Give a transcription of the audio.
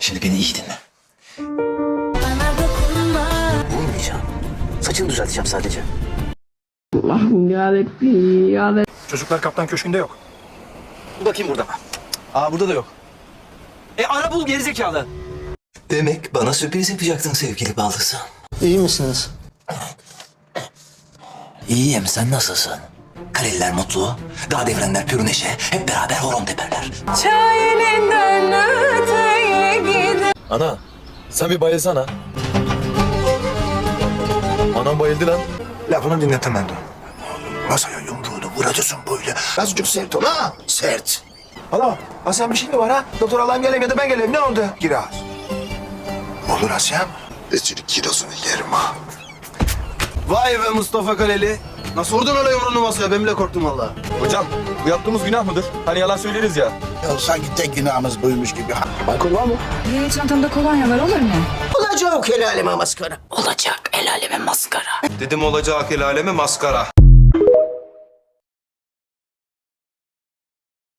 Şimdi beni iyi dinle. Vurmayacağım. Saçını düzelteceğim sadece. Allah'ım yarabbim yarabbim. Çocuklar kaptan köşkünde yok. Bakayım burada mı? Aa burada da yok. E ara bul gerizekalı. Demek bana sürpriz yapacaktın sevgili baldızım. İyi misiniz? İyiyim sen nasılsın? Kaleliler mutlu, dağ devrenler pür neşe, hep beraber horon teperler. Ana sen bir bayılsana. Anam bayıldı lan. Lafını dinletemem. Masaya yumruğunu vuracaksın böyle. Azıcık sert ol ha. Sert. Hala Hasan bir şey mi var ha? Doktor Allah'ım geleyim ya da ben geleyim. Ne oldu? Kiraz. Olur Hasan. Esiri kirazını yerim ha. Vay be Mustafa Kaleli. Nasıl vurdun öyle yumruğunu masaya? Ben bile korktum valla. Hocam bu yaptığımız günah mıdır? Hani yalan söyleriz ya. Ya sanki tek günahımız buymuş gibi. Ee, çantamda kolonya var olur mu? Olacak el aleme maskara. Olacak el aleme maskara. Dedim olacak el aleme maskara.